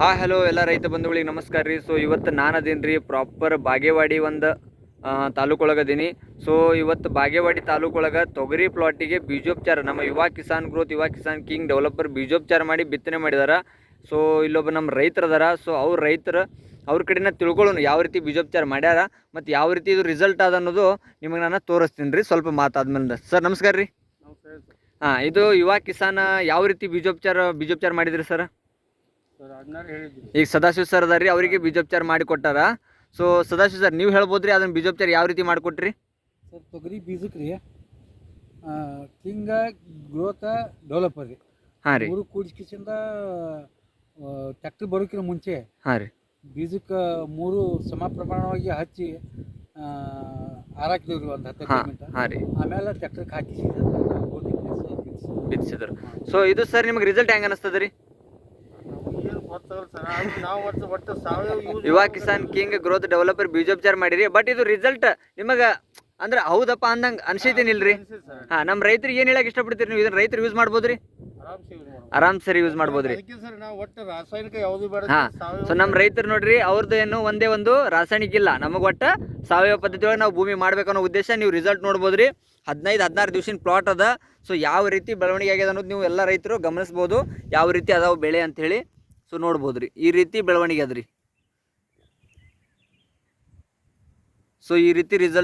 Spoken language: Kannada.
ಹಾಯ್ ಹಲೋ ಎಲ್ಲ ರೈತ ಬಂಧುಗಳಿಗೆ ನಮಸ್ಕಾರ ರೀ. ಸೊ ಇವತ್ತು ನಾನು ಅದೇನು ರೀ ಪ್ರಾಪರ್ ಬಾಗೇವಾಡಿ ಒಂದು ತಾಲೂಕೊಳಗೆ ಅದೀನಿ. ಸೊ ಇವತ್ತು ಬಾಗೇವಾಡಿ ತಾಲೂಕೊಳಗೆ ತೊಗರಿ ಪ್ಲಾಟಿಗೆ ಬೀಜೋಪಚಾರ ನಮ್ಮ ಯುವ ಕಿಸಾನ್ ಗ್ರೋತ್ ಯುವ ಕಿಸಾನ್ ಕಿಂಗ್ ಡೆವಲಪರ್ ಬೀಜೋಪಚಾರ ಮಾಡಿ ಬಿತ್ತನೆ ಮಾಡಿದಾರ. ಸೊ ಇಲ್ಲೊಬ್ಬ ನಮ್ಮ ರೈತರು ಅದಾರ. ಸೊ ಅವ್ರ ರೈತರು ಅವ್ರ ಕಡೆನ ತಿಳ್ಕೊಳ್ಳೋಣ ಯಾವ ರೀತಿ ಬೀಜೋಪಚಾರ ಮಾಡ್ಯಾರ ಮತ್ತು ಯಾವ ರೀತಿ ಇದು ರಿಸಲ್ಟ್ ಅದ ಅನ್ನೋದು ನಿಮಗೆ ನಾನು ತೋರಿಸ್ತೀನಿ ರೀ. ಸ್ವಲ್ಪ ಮಾತಾದ್ಮೇಲೆ ಸರ್ ನಮಸ್ಕಾರ ರೀ. ಹಾಂ ಇದು ಯುವ ಕಿಸಾನ್ ಯಾವ ರೀತಿ ಬೀಜೋಪಚಾರ ಬೀಜೋಪಚಾರ ಮಾಡಿದ್ರಿ ಸರ್ ಈಗ ಸದಾಶಿವ ಸರ್ ಅದಾರ ರೀ ಅವರಿಗೆ ಬೀಜೋಪಚಾರ ಮಾಡಿ ಕೊಟ್ಟಾರ. ಸೊ ಸದಾಶಿವ ಸರ್ ನೀವು ಹೇಳ್ಬೋದ್ರಿ ಅದನ್ನ ಬೀಜೋಪಚಾರ ಯಾವ ರೀತಿ ಮಾಡಿಕೊಟ್ರಿ? ಸರ್ ತೊಗರಿ ಬೀಜಕ್ಕೆ ರೀ ಕಿಂಗ ಗ್ರೋತ ಡೆವಲಪರ್ ರೀ. ಹಾಂ ರೀ. ಮೂರು ಕೂಡಿಸ್ಕಿಸಿಂದ ಟ್ಯಾಕ್ಟ್ರಿ ಬರೋಕ್ಕಿಂತ ಮುಂಚೆ ಹಾಂ ರೀ. ಬೀಜಕ್ಕೆ ಮೂರು ಸಮ ಪ್ರಮಾಣವಾಗಿ ಹಚ್ಚಿ ಹಾರಾಕಿದೇವ್ರಿ ಒಂದು ಹತ್ತು ಹಾಂ ರೀ. ಆಮೇಲೆ ಟ್ಯಾಕ್ಟ್ರಿಗೆ ಹಾಕಿಸಿ ಬಿತ್ತಿಸಿದ್ರು ಸೊ ಇದು ಸರ್ ನಿಮಗೆ ರಿಸಲ್ಟ್ ಹೆಂಗೆ ಅನಿಸ್ತದ ರೀ ಯುವ ಕಿಸಾನ್ ಕಿಂಗ್ ಗ್ರೋತ್ ಡೆವಲಪರ್ ಬೀಜೋಪಚಾರ ಮಾಡಿರಿ ಬಟ್ ಇದು ರಿಸಲ್ಟ್ ನಿಮಗೆ ಅಂದ್ರೆ ಹೌದಪ್ಪ ಅಂದಂಗ ಅನ್ಸೈತೇನಿಲ್ರಿ ಹಾ ನಮ್ಮ ರೈತರಿಗೆ ಏನು ಹೇಳಕ್ ಇಷ್ಟಪಡ್ತೀರಿ ನೀವು? ಇದನ್ನ ರೈತರು ಯೂಸ್ ಮಾಡ್ಬೋದ್ರಿ? ಆರಾಮ್ ಸರಿ ಯೂಸ್ ಮಾಡ್ಬೋದ್ರಿ. ಹಾ. ಸೊ ನಮ್ಮ ರೈತರು ನೋಡ್ರಿ ಅವ್ರದ್ದು ಏನು ಒಂದೇ ಒಂದು ರಾಸಾಯನಿಕ ಇಲ್ಲ. ನಮಗೆ ಒಟ್ಟ ಸಾವಯವ ಪದ್ಧತಿ ಒಳಗೆ ನಾವು ಭೂಮಿ ಮಾಡ್ಬೇಕನ್ನೋ ಉದ್ದೇಶ ನೀವು ರಿಸಲ್ಟ್ ನೋಡ್ಬೋದ್ರಿ. ಹದಿನೈದು ಹದಿನಾರು ದಿವ್ಸಿನ ಪ್ಲಾಟ್ ಅದ. ಸೊ ಯಾವ ರೀತಿ ಬೆಳವಣಿಗೆ ಆಗ್ಯದ ಅನ್ನೋದು ನೀವು ಎಲ್ಲ ರೈತರು ಗಮನಿಸ್ಬೋದು. ಯಾವ ರೀತಿ ಅದಾವ ಬೆಳೆ ಅಂತೇಳಿ. ಸೊ ನೋಡ್ಬೋದ್ರಿ. ಈ ರೀತಿ ಬೆಳವಣಿಗೆ ಅದ್ರಿ. ಸೊ ಈ ರೀತಿ ರಿಸಲ್ಟ್